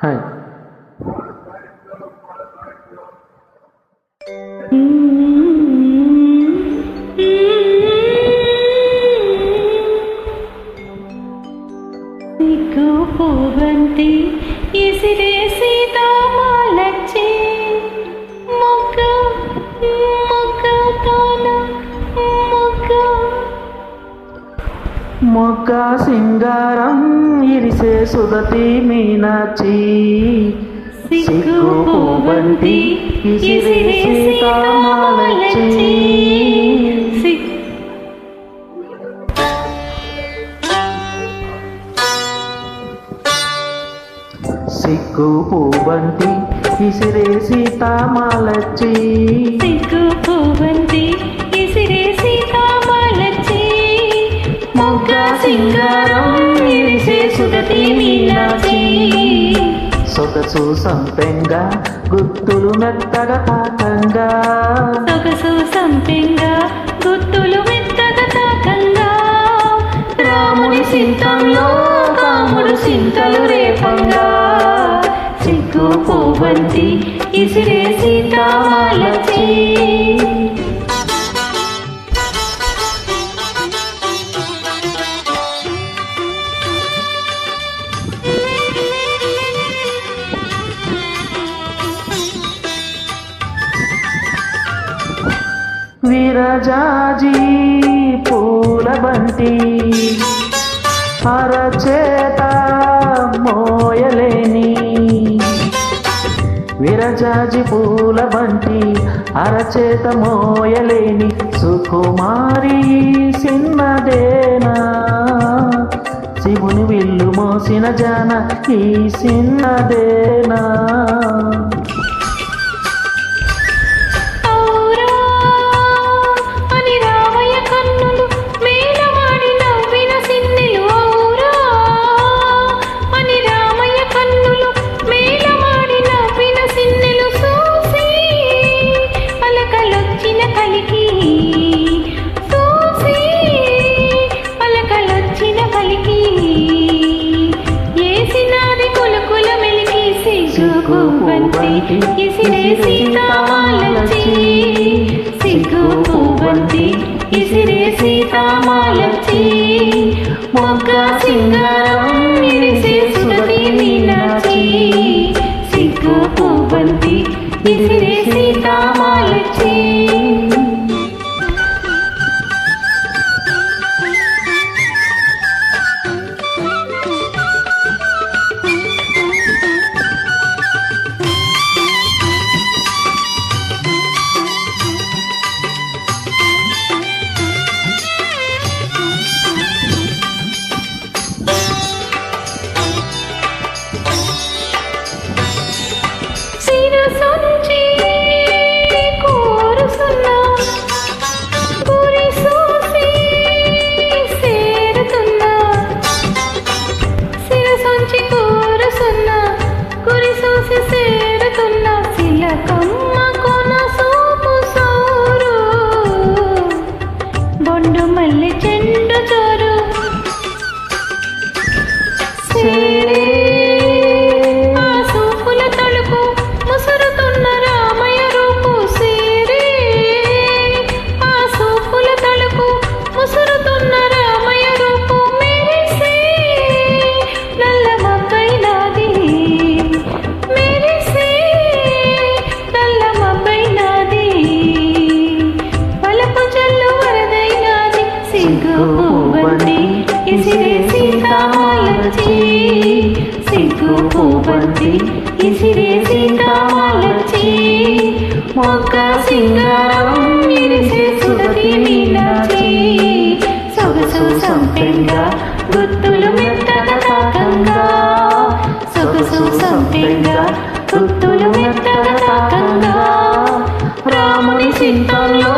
は。మొగ్గ సింగారం ఇరిసే సుదతి మీనాచి సిగ్గు పువ్వంతి ఇసిరే సీతామాలచ్చి. సిగ్ సిగ్గు పూబంతి ఇసిరే సీతామాలచ్చి. సిగ్గు పువ్వంతి సొగసు సంపెంగా గుత్తులు మెత్తగా తాకంగా. సొగసు సంపెంగా గుత్తులు మెత్తగా తాకంగా. రాముడి సింతంలో కాముడు సింతలు రేపంగా. సిగ్గు పువ్వంతి ఇసిరే సీతామాలచి. విరజాజీ పూల బంతి అరచేత మోయలేని విరజాజి పూల బంటి అరచేత మోయలేని సుకుమారి సిన్నదేనా? శివుని విల్లు మోసిన జాన ఈ సిన్నదేనా? పువ్వంతి ఇసిరే సీతామాలచి సిగ్గు పువ్వంతి ఇసిరే సీతామాలచి మొగ్గ సింగారం ఇరిసే సుగతి మీనాచి సిగ్గు ఇసిరే సొగసు గుత్తులు మెత్తగా తాకంగా సొగసు సంపెంగా గుత్తులు మెత్తగా తాకంగా రాముని సింతంలో